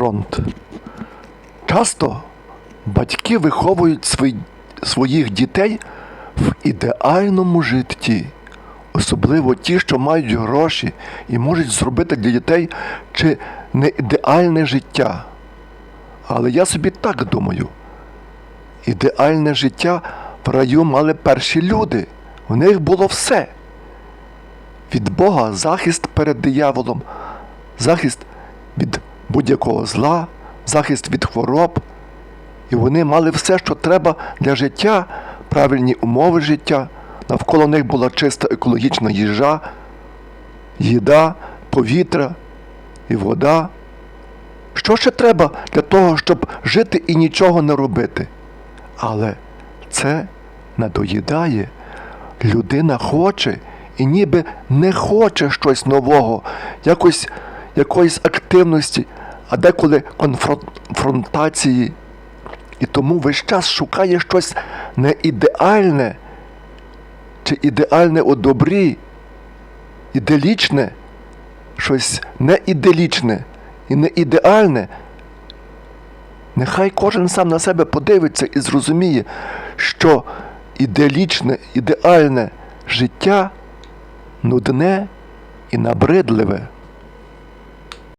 фронт. Часто батьки виховують свої, своїх дітей в ідеальному житті, особливо ті, що мають гроші і можуть зробити для дітей чи не ідеальне життя. Але я собі так думаю. Ідеальне життя в раю мали перші люди. У них було все. Від Бога захист перед дияволом, захист від будь-якого зла, захист від хвороб. І вони мали все, що треба для життя, правильні умови життя. Навколо них була чиста екологічна їжа, їда, повітря і вода. Що ще треба для того, щоб жити і нічого не робити? Але це надоїдає. Людина хоче і ніби не хоче щось нового, якось, якоїсь активності, а деколи конфронтації. І тому весь час шукає щось не ідеальне, чи ідеальне у добрі, іделічне, щось не іделічне і не ідеальне. Нехай кожен сам на себе подивиться і зрозуміє, що іделічне, ідеальне життя нудне і набридливе.